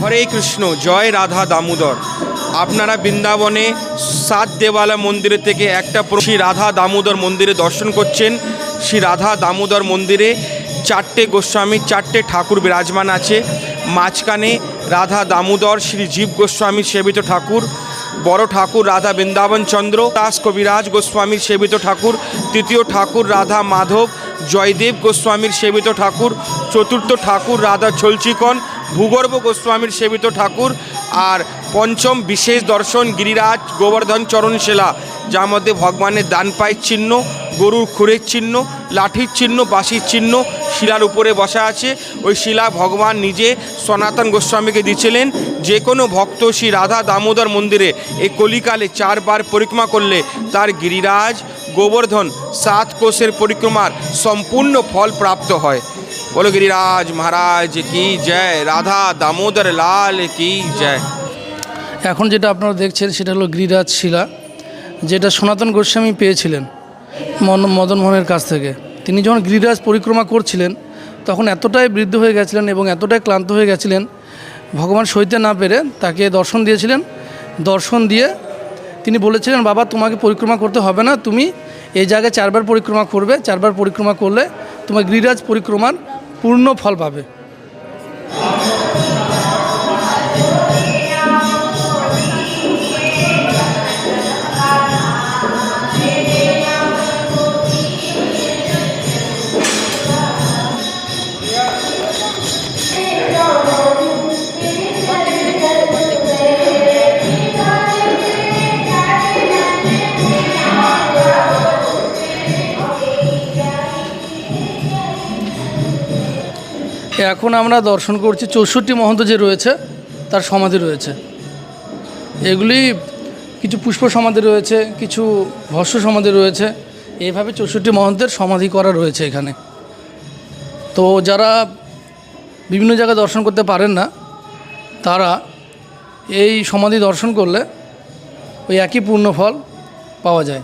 হরে কৃষ্ণ, জয় রাধা দামোদর। আপনারা বৃন্দাবনে সাত দেওয়ালা মন্দিরে থেকে একটা শ্রী রাধা দামোদর মন্দিরে দর্শন করছেন। শ্রী রাধা দামোদর মন্দিরে চারটে গোস্বামী, চারটে ঠাকুর বিরাজমান আছে। মাঝখানে রাধা দামোদর, শ্রী জীব গোস্বামীর সেবিত ঠাকুর, বড় ঠাকুর রাধা বৃন্দাবন চন্দ্র দাস কবিরাজ গোস্বামীর সেবিত ঠাকুর, তৃতীয় ঠাকুর রাধা মাধব জয়দেব গোস্বামীর সেবিত ঠাকুর, চতুর্থ ঠাকুর রাধা ছলচিকন ভূগর্ভ গোস্বামীর সেবিত ঠাকুর আর পঞ্চম বিশেষ দর্শন গিরিরাজ গোবর্ধন চরণ শিলা যার মধ্যে ভগবানের দান পায়ের চিহ্ন, গরুর খুরের চিহ্ন, লাঠির চিহ্ন, বাঁশির চিহ্ন শিলার উপরে বসা আছে। ওই শিলা ভগবান নিজে সনাতন গোস্বামীকে দিয়েছিলেন। যে কোনো ভক্ত শ্রী রাধা দামোদর মন্দিরে এই কলিকালে চারবার পরিক্রমা করলে তার গিরিরাজ গোবর্ধন সাত কোষের পরিক্রমার সম্পূর্ণ ফল প্রাপ্ত হয়। বলো গিরিরাজ মহারাজ, কি জয়? রাধা দামোদর লাল, কি জয়? এখন যেটা আপনারা দেখছেন সেটা হলো গিরিরাজ শিলা, যেটা সনাতন গোস্বামী পেয়েছিলেন মন, মদন মোহনের কাছ থেকে। তিনি যখন গিরিরাজ পরিক্রমা করছিলেন, তখন এতটাই বৃদ্ধ হয়ে গেছিলেন এবং এতটাই ক্লান্ত হয়ে গেছিলেন, ভগবান সইতে না পেরে তাকে দর্শন দিয়েছিলেন। দর্শন দিয়ে তিনি বলেছিলেন, বাবা, তোমাকে পরিক্রমা করতে হবে না, তুমি এই জায়গায় চারবার পরিক্রমা করবে, চারবার পরিক্রমা করলে তোমার গিরিরাজ পরিক্রমার পূর্ণ ফল পাবে। এখন আমরা দর্শন করছি চৌষট্টি মহন্ত যে রয়েছে, তার সমাধি রয়েছে। এগুলি কিছু পুষ্প সমাধি রয়েছে, কিছু ভস্য সমাধি রয়েছে। এইভাবে চৌষট্টি মহন্তের সমাধি করা রয়েছে এখানে। তো যারা বিভিন্ন জায়গায় দর্শন করতে পারেন না, তারা এই সমাধি দর্শন করলে ওই একই পূর্ণ ফল পাওয়া যায়।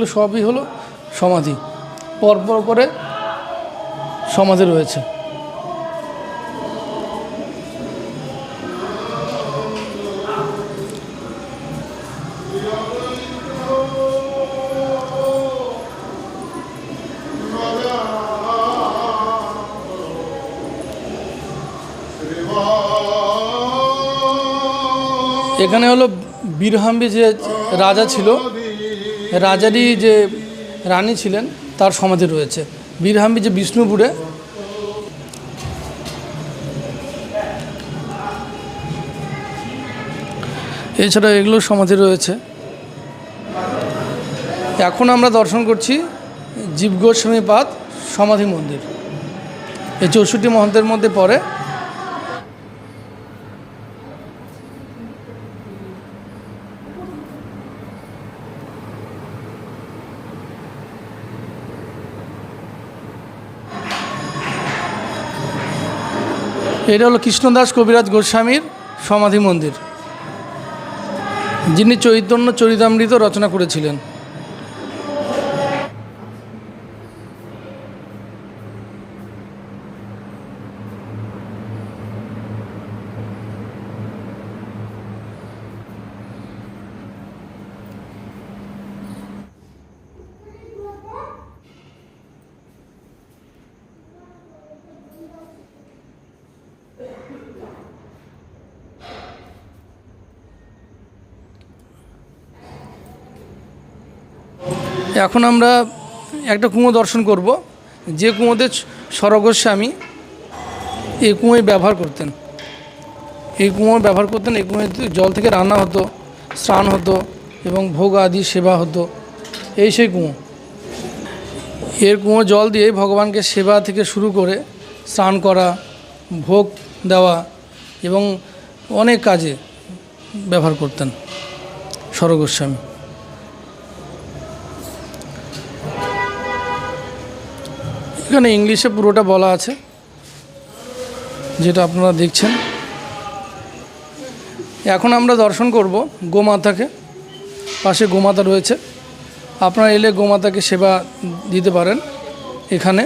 এগুলো সবই হলো সমাধি। পরপর করে সমাধি রয়েছে। এখানে হলো বীরহাম্বি যে রাজা ছিল রাজারই যে রানী ছিলেন, তার সমাধি রয়েছে। বীরহাম্বি যে বিষ্ণুপুরে এছাড়া এগুলো সমাধি রয়েছে। এখন আমরা দর্শন করছি জীব গোস্বামী পাদ সমাধি মন্দির। এই চৌষট্টি মহন্তের মধ্যে পড়ে এটা হলো কৃষ্ণদাস কবিরাজ গোস্বামীর সমাধি মন্দির। যিনি চৈতন্য চরিতামৃত রচনা করেছিলেন। এখন আমরা একটা কুঁয়ো দর্শন করব। যে কুঁয়োতে স্বরগোস্বামী এই কুঁয়োয় ব্যবহার করতেন। এই কুঁয়ো ব্যবহার করতেন, এই কুঁয়োতে জল থেকে রান্না হতো, স্নান হতো এবং ভোগ আদি সেবা হতো। এই সেই কুঁয়ো। এর কুঁয়ো জল দিয়ে ভগবানকে সেবা থেকে শুরু করে স্নান করা, ভোগ দেওয়া এবং অনেক কাজে ব্যবহার করতেন স্বরগোস্বামী। এখানে ইংলিশে পুরোটা বলা আছে, যেটা আপনারা দেখছেন। এখন আমরা দর্শন করব গোমাতাকে, পাশে গোমাতা রয়েছে। আপনারা এলে গোমাতাকে সেবা দিতে পারেন এখানে।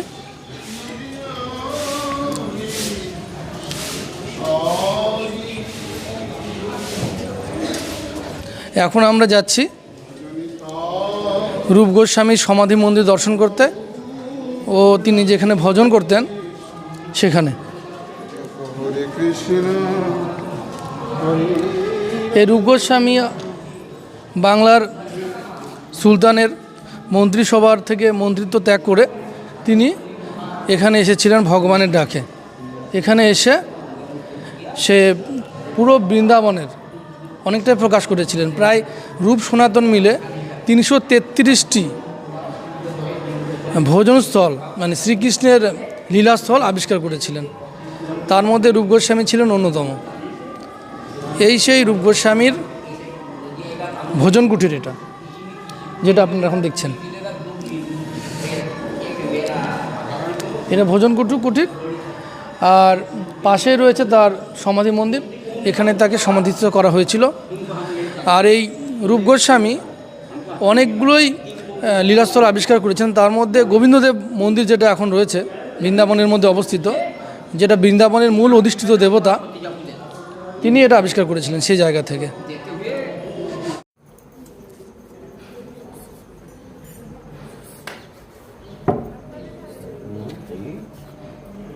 এখন আমরা যাচ্ছি রূপ গোস্বামীর সমাধি মন্দির দর্শন করতে। ও তিনি যেখানে ভজন করতেন, সেখানে। এই রূপ গোস্বামী বাংলার সুলতানের মন্ত্রিসভার থেকে মন্ত্রিত্ব ত্যাগ করে তিনি এখানে এসেছিলেন ভগবানের ডাকে। এখানে এসে সে পুরো বৃন্দাবনের অনেকটাই প্রকাশ করেছিলেন। প্রায় রূপ সনাতন মিলে তিনশো তেত্রিশটি ভোজনস্থল মানে শ্রীকৃষ্ণের লীলাস্থল আবিষ্কার করেছিলেন। তার মধ্যে রূপ গোস্বামী ছিলেন অন্যতম। এই সেই রূপ গোস্বামীর ভোজন কুটির এটা, যেটা আপনারা এখন দেখছেন। এটা ভোজন কুটু কুটির, আর পাশে রয়েছে তার সমাধি মন্দির। এখানে তাকে সমাধিস্থ করা হয়েছিল। আর এই রূপ গোস্বামী অনেকগুলোই লীলাস্থল আবিষ্কার করেছেন তার মধ্যে গোবিন্দদেব মন্দির যেটা এখন রয়েছে বৃন্দাবনের মধ্যে অবস্থিত যেটা বৃন্দাবনের মূল অধিষ্ঠিত দেবতা তিনি এটা আবিষ্কার করেছিলেন সেই জায়গা থেকে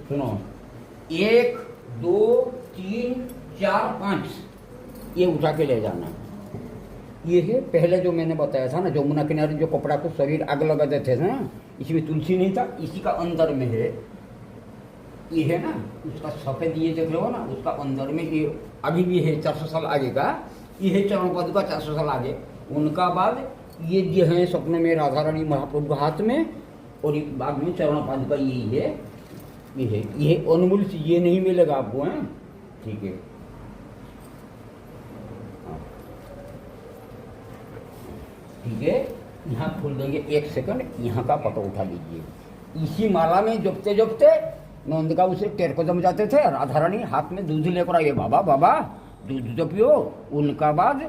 सुनो एक दो तीन चार पाँच ये उठा के ले जाना ये है, पहले जो मैंने बताया था ना, जमुना किनारे जो कपड़ा को शरीर आग लगा देते थे ना, इसमें तुलसी नहीं था, इसी का अंदर में है। ये है ना, उसका सफ़ेद ये देख हो ना, उसका अंदर में ये अभी भी है, चार सौ साल आगे का। ये है चरण पद का चार सौ साल आगे। उनका बाद ये जो है स्वप्न में राधा रानी महाप्रभु हाथ में, और बाद में चरण पद का यही है। ये है, ये अनमूल ये नहीं मिलेगा आपको, है? ठीक हाँ। ठीक है? यहाँ खोल देंगे एक सेकंड, यहाँ का पता उठा लीजिए। इसी माला में जपते जपते नंद का उसे टेर को जम जाते थे, राधा रानी हाथ में दूध लेकर आइए बाबा बाबा, दूध जपियो, उनका बाद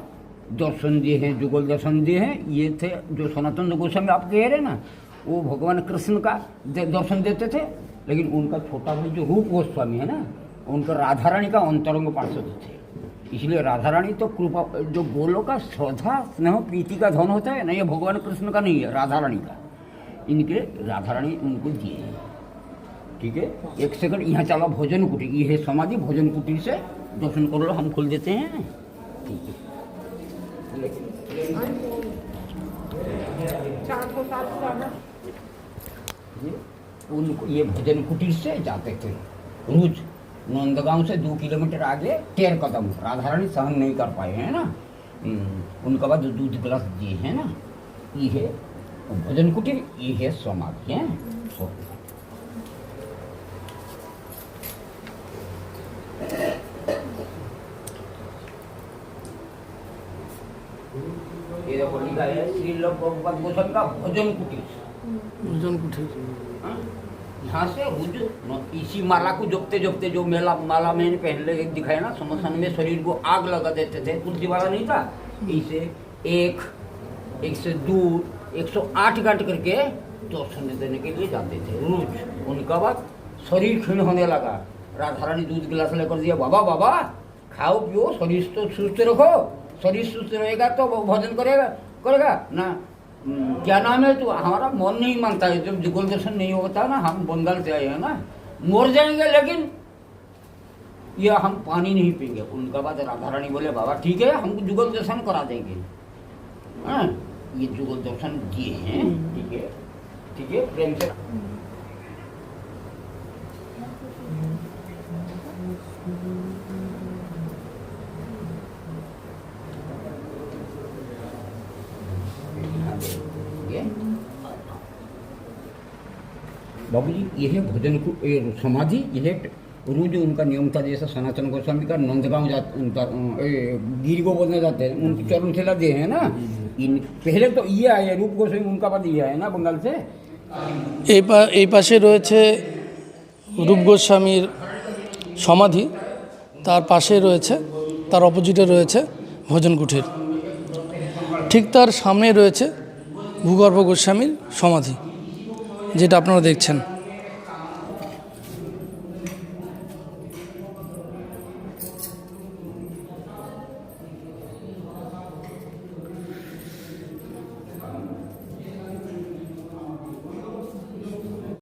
दर्शन दिए हैं, जुगल दर्शन दिए हैं, ये थे जो सनातन गोस्वामी आप कह रहे ना, वो भगवान कृष्ण का दर्शन देते थे, लेकिन उनका छोटा भाई जो रूप गोस्वामी है ना, उनका राधा रानी का अंतरंग पार्षद थे। इसलिए राधा रानी तो कृपा, जो गोलों का श्रद्धा, स्नेह, प्रीति का धन होता है, ना ये भगवान कृष्ण का नहीं है, राधा रानी का। इनके राधा रानी उनको दिए ठीक है? एक सेकंड, यहाँ चला भोजन कुटीर ये समाधि, भोजन कुटीर से दर्शन कर लो हम खोल देते हैं। ठीक है। उनको, ये भोजन कुटीर से जाते थे। रोज नंदगांव से दो किलोमीटर आगे टेर कदम। राधारानी सहन नहीं कर पाए है ना? हम्म, उनके बाद दूध ग्लस दिए है ना? ये है भोजन कुटीर ये है समाधि है तो, ये देखो का भोजन कुटीर। भोजन कुटीर। हाँ? यहाँ से रोज न- इसी माला को जपते जपते जो मेला माला मैंने पहले दिखाया ना समसान में शरीर को आग लगा देते थे तुलसी वाला नहीं था? इसे एक एक से दो एक सौ आठ काट करके दर्शन देने के लिए जाते थे। रोज उनका बाद शरीर क्षीण होने लगा। राधा रानी दूध गिलास लेकर दिया बाबा बाबा खाओ पियो शरीर तो सुस्त रखो शरीर सुस्त रहेगा तो भोजन करेगा करेगा? ना हम्म, क्या नाम है तो? हमारा मन नहीं मानता। है जब जुगल दर्शन नहीं होता ना हम बंगाल से आए हैं ना मर जाएँगे लेकिन ये हम पानी नहीं पीएँगे उनका बाद राधा रानी बोले बाबा ठीक है हमको जुगल दर्शन करा देंगे। आ, ये जुगल दर्शन किए हैं ठीक है ठीक है प्रेम से। बाबू जी ये है भोजन को ये समाधि ये है रोज उनका नियम था जैसा सनातन गोस्वामी का नंदगांव जाते गिर गोवर्धन जाते हैं उनकी चरण शिला दिए हैं ना इन पहले तो ये आए रूप गोस्वामी उनका बाद ये आए ना बंगाल से এই পা এই পাশে রয়েছে রূপ গোস্বামীর সমাধি তার পাশে রয়েছে তার অপোজিটে রয়েছে ভোজন কুঠির ঠিক তার সামনে রয়েছে ভূগর্ভ গোস্বামীর সমাধি যেটা আপনারা দেখছেন।